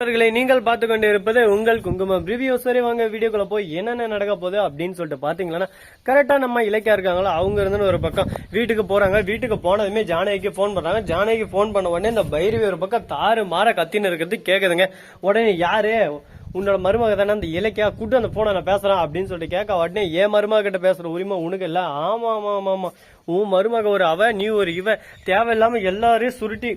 நண்பர்களை நீங்கள் பார்த்து கொண்டு இருப்பது உங்கள் குங்குமம் ரிவ்யூ வரை வாங்க வீடியோக்குள்ள போய் என்னென்ன நடக்க போகுது அப்படின்னு சொல்லிட்டு பாத்தீங்கன்னா கரெக்டா நம்ம இலக்கியா இருக்காங்களோ? அவங்க இருந்து ஒரு பக்கம் வீட்டுக்கு போறாங்க. வீட்டுக்கு போனதுமே ஜானகிக்கு ஃபோன் பண்றாங்க. ஜானகிக்கு ஃபோன் பண்ண உடனே இந்த பைரவி ஒரு பக்கம் தாறு மாற கத்தின்னு இருக்கிறது கேக்குதுங்க. உடனே யாரு? உன்னோட மருமக தானே அந்த இலக்கியா? கூட்டு அந்த போனை நான் பேசுறேன் அப்படின்னு சொல்லிட்டு கேட்க உடனே ஏன் மருமக கிட்ட பேசுற உரிமை உனக்கு இல்ல? ஆமா ஆமா ஆமா ஆமா. உன் மருமக ஒரு அவ நீ ஒரு இவ. தேவையில்லாம எல்லாரையும் சுருட்டி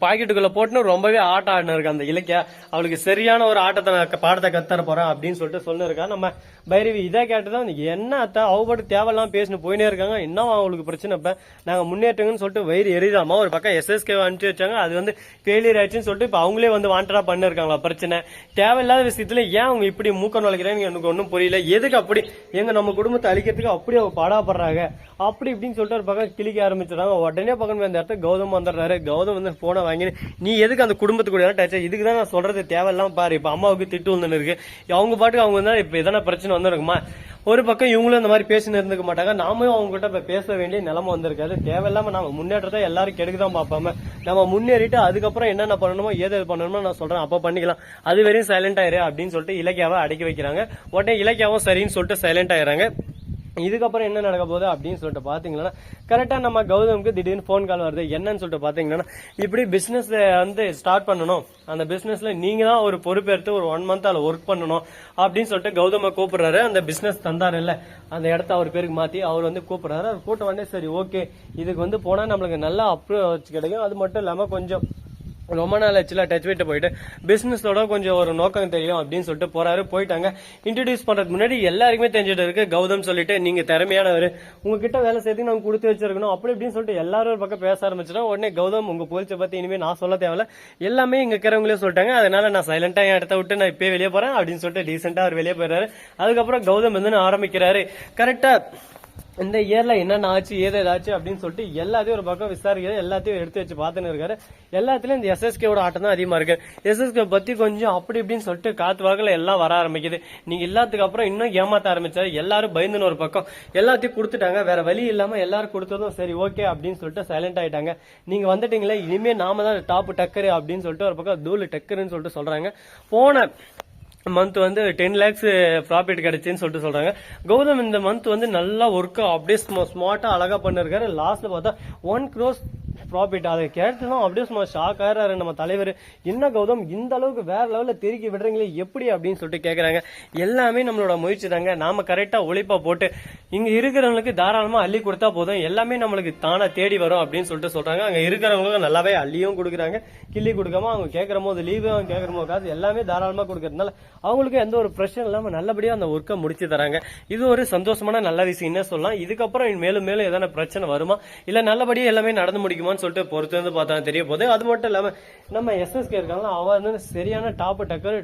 பாக்கெட்டுக்குள்ள போட்டுன்னு ரொம்பவே ஆட்டம் ஆடினிருக்கா அந்த இலக்கியா. அவளுக்கு சரியான ஒரு ஆட்டத்தை நான் பாடத்தை கத்தர போறேன் அப்படின்னு சொல்லிட்டு சொல்லிருக்கா நம்ம பைரவி இதை கேட்டுதான் என்ன அத்தா அவ பாட்டு தேவையில்லாம பேசிட்டு போயினே இருக்காங்க. இன்னும் அவளுக்கு பிரச்சனை இப்ப. நாங்க முன்னேற்றங்கன்னு சொல்லிட்டு வயிறு எரிதாமா ஒரு பக்கம் எஸ்எஸ்கே அனுப்பிச்சு வச்சாங்க. அது வந்து ஃபெயிலியர் ஆயிடுச்சுன்னு சொல்லிட்டு இப்ப அவங்களே வந்து வாண்டடா பண்ணிருக்காங்களா பிரச்சனை. தேவையில்லாத விஷயத்துல ஏன் அவங்க இப்படி மூக்க நுழைக்கிறேன்னு எனக்கு ஒன்றும் புரியல. எதுக்கு அப்படி? எங்க நம்ம குடும்பத்தை அழிக்கிறதுக்கு அப்படி அவங்க பாடாப்படுறாங்க. அப்படி இப்படின்னு சொல்லிட்டு ஒரு பக்கம் கிளிக்க ஆரம்பிச்சிடறாங்க. உடனே பக்கம் அந்த இடத்துல கௌதம் வந்துடுறாரு. கௌதம் வந்து போன வாங்கி நீ எதுக்கு அந்த குடும்பத்துக்கு டச் இதுக்கு தான் நான் சொல்றது தேவையில்லாம பாரு இப்ப அம்மாவுக்கு திட்டு வந்து இருக்கு. அவங்க பாட்டுக்கு அவங்க வந்து இப்ப எதனா பிரச்சனை வந்துருக்குமா? ஒரு பக்கம் இவங்களும் இந்த மாதிரி பேசின்னு இருந்துக்க மாட்டாங்க. நாமும் அவங்க கிட்ட இப்ப பேச வேண்டிய நிலைமை வந்திருக்காது. தேவையில்லாம நம்ம முன்னேற்றத்தை எல்லாரும் கெடுக்குதான் பார்ப்பாம நம்ம முன்னேறிட்டு அதுக்கப்புறம் என்னென்ன பண்ணணுமோ ஏது எது பண்ணணுமோ நான் சொல்றேன். அப்ப பண்ணிக்கலாம். அது வரையும் சைலண்ட் ஆயிரு அப்படின்னு சொல்லிட்டு இலக்கியாவை அடக்கி வைக்கிறாங்க. உடனே இலக்கியாவும் சரின்னு சொல்லிட்டு சைலண்ட் ஆயிடுறாங்க. இதுக்கப்புறம் என்ன நடக்க போகுது அப்படின்னு சொல்லிட்டு பாத்தீங்கன்னா கரெக்டா நம்ம கௌதமுக்கு திடீர்னு ஃபோன் கால் வருது. என்னன்னு சொல்லிட்டு பாத்தீங்கன்னா இப்படி பிசினஸ் வந்து ஸ்டார்ட் பண்ணணும். அந்த பிசினஸ்ல நீங்க தான் ஒரு பொறுப்பேற்று ஒரு ஒன் மந்த் அதில் ஒர்க் பண்ணணும் அப்படின்னு சொல்லிட்டு கௌதம கூப்பிடுறாரு. அந்த பிசினஸ் தந்தாரு இல்ல. அந்த இடத்த அவர் பேருக்கு மாத்தி அவர் வந்து கூப்பிடுறாரு. அவர் கூட்ட உடனே சரி ஓகே இதுக்கு வந்து போனா நம்மளுக்கு நல்லா அப்ரோச் கிடைக்கும். அது மட்டும் இல்லாம கொஞ்சம் ரொம்ப நாள் ஆச்சுல டச் விட்டு போயிட்டு. பிசினஸோட கொஞ்சம் ஒரு நோக்கம் தெரியும் அப்படின்னு சொல்லிட்டு போறாரு. போயிட்டாங்க. இன்ட்ரடியூஸ் பண்றதுக்கு முன்னாடி எல்லாருக்குமே தெரிஞ்சுட்டு இருக்கு. கௌதம் சொல்லிட்டு நீங்க திறமையானவர். உங்ககிட்ட வேலை செய்து நாங்க கொடுத்து வச்சிருக்கணும். அப்படி இப்படின்னு சொல்லிட்டு எல்லாரும் ஒரு பக்கம் பேச ஆரம்பிச்சிடும் உடனே கௌதம் உங்க போலீஸை பத்தி இனிமே நான் சொல்ல தேவையில்ல. எல்லாமே இங்க இருக்கிறவங்களே சொல்லிட்டாங்க. அதனால நான் சைலண்டா என் இடத்த விட்டு நான் இப்பயே வெளியே போறேன். அப்படின்னு சொல்லிட்டு டீசெண்டா அவர் வெளியே போயிடுறாரு. அதுக்கப்புறம் கௌதம் வந்து ஆரம்பிக்கிறாரு. கரெக்டா இந்த இயர்ல என்னென்ன ஆச்சு ஏது ஏதாச்சு அப்படின்னு சொல்லிட்டு எல்லாத்தையும் ஒரு பக்கம் விசாரிக்கிறது எல்லாத்தையும் எடுத்து வச்சு பார்த்துன்னு இருக்காரு. எல்லாத்துலயும் இந்த எஸ்எஸ்கேவோட ஆட்டம் தான் அதிகமா இருக்கு. எஸ்எஸ்கே பத்தி கொஞ்சம் அப்படி இப்படின்னு சொல்லிட்டு காத்து வாக்குல எல்லாம் வர ஆரம்பிக்குது. நீங்க எல்லாத்துக்கு அப்புறம் இன்னும் ஏமாத்த ஆரம்பிச்சாரு. எல்லாரும் பயந்துன்னு ஒரு பக்கம். எல்லாத்தையும் கொடுத்துட்டாங்க. வேற வழி இல்லாம எல்லாரும் கொடுத்ததும் சரி ஓகே அப்படின்னு சொல்லிட்டு சைலண்ட் ஆயிட்டாங்க. நீங்க வந்துட்டீங்களே இனிமே நாம தான் டாப் டக்கரு அப்படின்னு சொல்லிட்டு ஒரு பக்கம் தூள் டக்கருன்னு சொல்லிட்டு சொல்றாங்க. போன மந்த் வந்து டென் லேக்ஸ் ப்ராஃபிட் கிடைச்சுன்னு சொல்லிட்டு சொல்றாங்க. கௌதம் இந்த மந்த் வந்து நல்லா ஒர்க்கு அப்படியே ஸ்மார்ட்டா அழகா பண்ணிருக்காரு. லாஸ்ட்ல பார்த்தா ஒன் க்ரோஸ் ப்ராஃபிட் அதை கேட்டதும் அப்படியே சும்மா ஷாக் ஆகிறாரு நம்ம தலைவர். என்ன கௌதம் இந்த அளவுக்கு வேற லெவலில் தெருக்கி விடுறீங்களே எப்படி அப்படின்னு சொல்லிட்டு கேட்குறாங்க எல்லாமே நம்மளோட முயற்சி தாங்க. நாம கரெக்டாக ஒழிப்பாக போட்டு இங்கே இருக்கிறவங்களுக்கு தாராளமாக அள்ளி கொடுத்தா போதும். எல்லாமே நம்மளுக்கு தானாக தேடி வரும் அப்படின்னு சொல்லிட்டு சொல்கிறாங்க அங்கே இருக்கிறவங்களுக்கு நல்லாவே அள்ளியும் கொடுக்குறாங்க. கிள்ளி கொடுக்காம அவங்க கேட்குற போது லீவு அவங்க கேட்குற போது காசு எல்லாமே தாராளமாக கொடுக்கறதுனால அவங்களுக்கு எந்த ஒரு பிரச்சனை இல்லாமல் நல்லபடியாக அந்த ஒர்க்கை முடிச்சு தராங்க. இது ஒரு சந்தோஷமான நல்ல விஷயம் என்ன சொல்லலாம். இதுக்கப்புறம் மேலும் மேலும் எதனா பிரச்சனை வருமா? இல்லை நல்லபடியாக எல்லாமே நடந்து இருக்கான்னு சொல்லிட்டு பொறுத்து வந்து பார்த்தா தெரிய போகுது. அது மட்டும் இல்லாம நம்ம எஸ்எஸ்கே இருக்காங்களா அவன் வந்து சரியான டாப் டக்கர்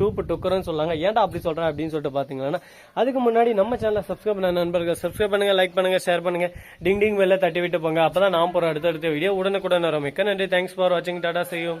டூப்பு டொக்கர்னு சொல்லாங்க. ஏன்டா அப்படி சொல்றேன் அப்படின்னு சொல்லிட்டு பார்த்தீங்கன்னா அதுக்கு முன்னாடி நம்ம சேனலை சப்ஸ்கிரைப் பண்ண நண்பர்கள் சப்ஸ்கிரைப் பண்ணுங்க லைக் பண்ணுங்க ஷேர் பண்ணுங்க. டிங் டிங் வெளில தட்டி விட்டு போங்க. அப்போ தான் நான் போற அடுத்த அடுத்த வீடியோ உடனுக்குடன் வரும். மிக்க நன்றி. தேங்க்ஸ் ஃபார் வாட்சிங் டாடா செய்யும்